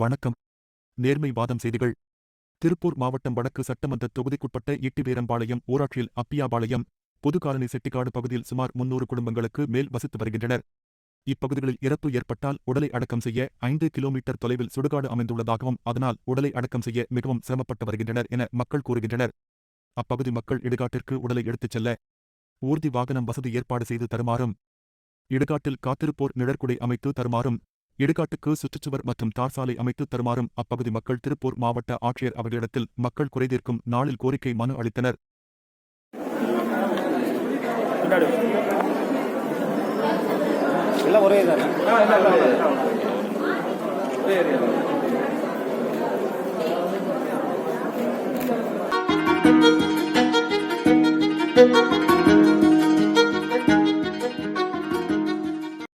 வணக்கம். நேர்மை வாதம் செய்திகள். திருப்பூர் மாவட்டம் வடக்கு சட்டமன்ற தொகுதிக்குட்பட்ட இட்டிவேரம்பாளையம் ஊராட்சியில் அப்பியாபாளையம் புதுகாலனி செட்டிக்காடு பகுதியில் சுமார் முன்னூறு குடும்பங்களுக்கு மேல் வசித்து வருகின்றனர். இப்பகுதிகளில் இறப்பு ஏற்பட்டால் உடலை அடக்கம் செய்ய ஐந்து கிலோமீட்டர் தொலைவில் சுடுகாடு அமைந்துள்ளதாகவும் அதனால் உடலை அடக்கம் செய்ய மிகவும் சிரமப்பட்டு வருகின்றனர் என மக்கள் கூறுகின்றனர். அப்பகுதி மக்கள் இடுகாட்டிற்கு உடலை எடுத்துச் செல்ல ஊர்தி வாகனம் வசதி ஏற்பாடு செய்து தருமாறும் இடுகாட்டில் காத்திருப்போர் நிழற்குடை அமைத்து தருமாறும் இடுகாட்டுக்கு சுற்றுச்சுவர் மற்றும் தார் சாலை அமைத்து தருமாறும் அப்பகுதி மக்கள் திருப்பூர் மாவட்ட ஆட்சியர் அவர்களிடத்தில் மக்கள் குறைதீர்க்கும் நாளில் கோரிக்கை மனு அளித்தனர் எல்லாம் ஒரே